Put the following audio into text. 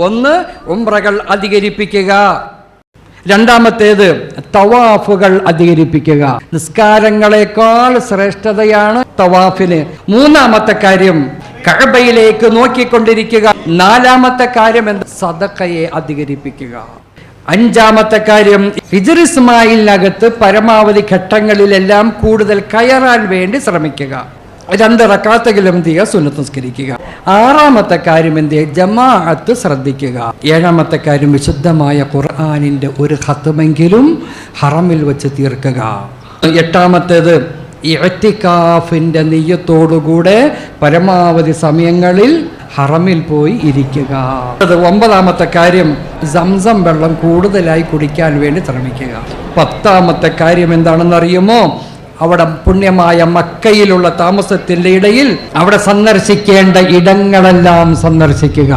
ഒന്ന് ഉംറകൾ അധികരിപ്പിക്കുക. രണ്ടാമത്തേത് തവാഫുകൾ അധികരിപ്പിക്കുക. നിസ്കാരങ്ങളെക്കാൾ ശ്രേഷ്ഠതയാണ് തവാഫിന്. മൂന്നാമത്തെ കാര്യം കഴബയിലേക്ക് നോക്കിക്കൊണ്ടിരിക്കുക. നാലാമത്തെ കാര്യം എന്ത്? സദക്കയെ അധികരിപ്പിക്കുക. അഞ്ചാമത്തെ കാര്യം ഹിജർ പരമാവധി ഘട്ടങ്ങളിലെല്ലാം കൂടുതൽ കയറാൻ വേണ്ടി ശ്രമിക്കുക. രണ്ട് റക്കാത്തെങ്കിലും ചെയ്യുക സുന്നത്ത് നിസ്കരിക്കുക. ആറാമത്തെ കാര്യം എന്ത്? ചെയ്യുക? ജമാഅത്ത് ശ്രദ്ധിക്കുക. ഏഴാമത്തെ കാര്യം വിശുദ്ധമായ ഖുർആാനിന്റെ ഒരു ഹത്തുമെങ്കിലും ഹറമിൽ വെച്ച് തീർക്കുക. എട്ടാമത്തേത് ഇഴത്തിക്കാഫിന്റെ നെയ്യത്തോടുകൂടെ പരമാവധി സമയങ്ങളിൽ ഹറമിൽ പോയി ഇരിക്കുക. അത് ഒമ്പതാമത്തെ കാര്യം സംസം വെള്ളം കൂടുതലായി കുടിക്കാൻ വേണ്ടി ശ്രമിക്കുക. പത്താമത്തെ കാര്യം എന്താണെന്ന് അറിയുമോ അവിടെ പുണ്യമായ മക്കയിലുള്ള താമസത്തിന്റെ ഇടയിൽ അവിടെ സന്ദർശിക്കേണ്ട ഇടങ്ങളെല്ലാം സന്ദർശിക്കുക.